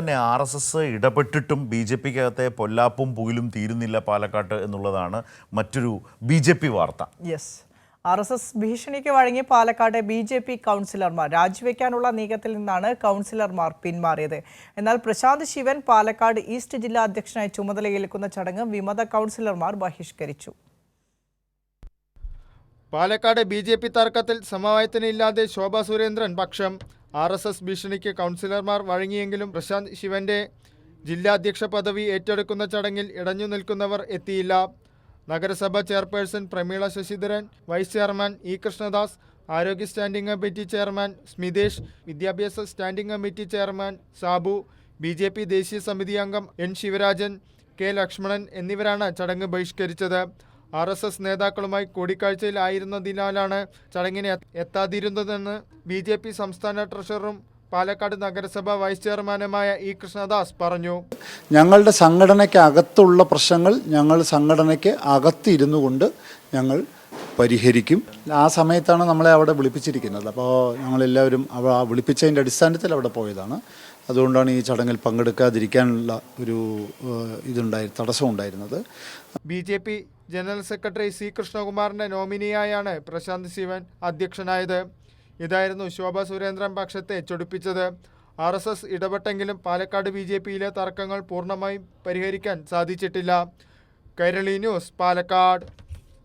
തന്നെ R S S ഇടപെട്ടിട്ടും B J പിക്കകത്തെ പൊല്ലാപ്പും പുകിലും തീരുന്നില്ല പാലക്കാട്ട് എന്നുള്ളതാണ് മറ്റൊരു ബി ജെ പി വാർത്ത. യെസ് ആർ എസ് എസ് ഭീഷണിക്ക് വഴങ്ങി പാലക്കാട് ബി ജെ പി കൗൺസിലർമാർ രാജിവെക്കാനുള്ള നീക്കത്തിൽ നിന്നാണ് കൗൺസിലർമാർ പിന്മാറിയത്. എന്നാൽ പ്രശാന്ത് ശിവൻ പാലക്കാട് ഈസ്റ്റ് ജില്ലാ അധ്യക്ഷനായി ചുമതലയേൽക്കുന്ന ചടങ്ങ് വിമത കൗൺസിലർമാർ ബഹിഷ്കരിച്ചു. പാലക്കാട് ബി ജെ പി തർക്കത്തിൽ സമവായത്തിനില്ലാതെ ശോഭാ സുരേന്ദ്രൻ പക്ഷം ആർ എസ് എസ് ഭീഷണിക്ക് കൗൺസിലർമാർ വഴങ്ങിയെങ്കിലും പ്രശാന്ത് ശിവന്റെ ജില്ലാധ്യക്ഷ പദവി ഏറ്റെടുക്കുന്ന ചടങ്ങിൽ ഇടഞ്ഞു നിൽക്കുന്നവർ എത്തിയില്ല. നഗരസഭ chairperson Pramila Sasidharan vice chairman E Krishnadas ആരോഗ്യ സ്റ്റാൻഡിംഗ് കമ്മിറ്റി ചെയർമാൻ സ്മിതേഷ് വിദ്യാഭ്യാസ standing committee chairman Sabu B J P ദേശീയ സമിതി അംഗം എൻ ശിവരാജൻ കെ ലക്ഷ്മണൻ എന്നിവരാണ് ചടങ്ങ് ബഹിഷ്കരിച്ചത്. ആർ എസ് എസ് നേതാക്കളുമായി കൂടിക്കാഴ്ചയിലായിരുന്നതിനാലാണ് ചടങ്ങിന് എത്താതിരുന്നതെന്ന് ബി ജെ പി സംസ്ഥാന ട്രഷററും പാലക്കാട് നഗരസഭ വൈസ് ചെയർമാനുമായ ഇ കൃഷ്ണദാസ് പറഞ്ഞു. ഞങ്ങളുടെ സംഘടനയ്ക്ക് അകത്തുള്ള പ്രശ്നങ്ങൾ ഞങ്ങൾ സംഘടനയ്ക്ക് അകത്തിരുന്നു കൊണ്ട് ഞങ്ങൾ പരിഹരിക്കും. ആ സമയത്താണ് നമ്മളെ അവിടെ വിളിപ്പിച്ചിരിക്കുന്നത്. അപ്പോൾ ഞങ്ങളെല്ലാവരും അവ ആ വിളിപ്പിച്ചതിന്റെ അടിസ്ഥാനത്തിൽ അവിടെ പോയതാണ്. അതുകൊണ്ടാണ് ഈ ചടങ്ങിൽ പങ്കെടുക്കാതിരിക്കാനുള്ള ഒരു ഇതുണ്ടായി തടസ്സം ഉണ്ടായിരുന്നത്. B J P general secretary C കൃഷ്ണകുമാറിന്റെ നോമിനിയായാണ് പ്രശാന്ത് ശിവൻ അധ്യക്ഷനായത്. ഇതായിരുന്നു ശോഭ സുരേന്ദ്രൻ പക്ഷത്തെ ചൊടിപ്പിച്ചത്. ആർ എസ് എസ് ഇടപെട്ടെങ്കിലും പാലക്കാട് ബി ജെ പിയിലെ തർക്കങ്ങൾ പൂർണമായും പരിഹരിക്കാൻ സാധിച്ചിട്ടില്ല. കൈരളി ന്യൂസ് പാലക്കാട്.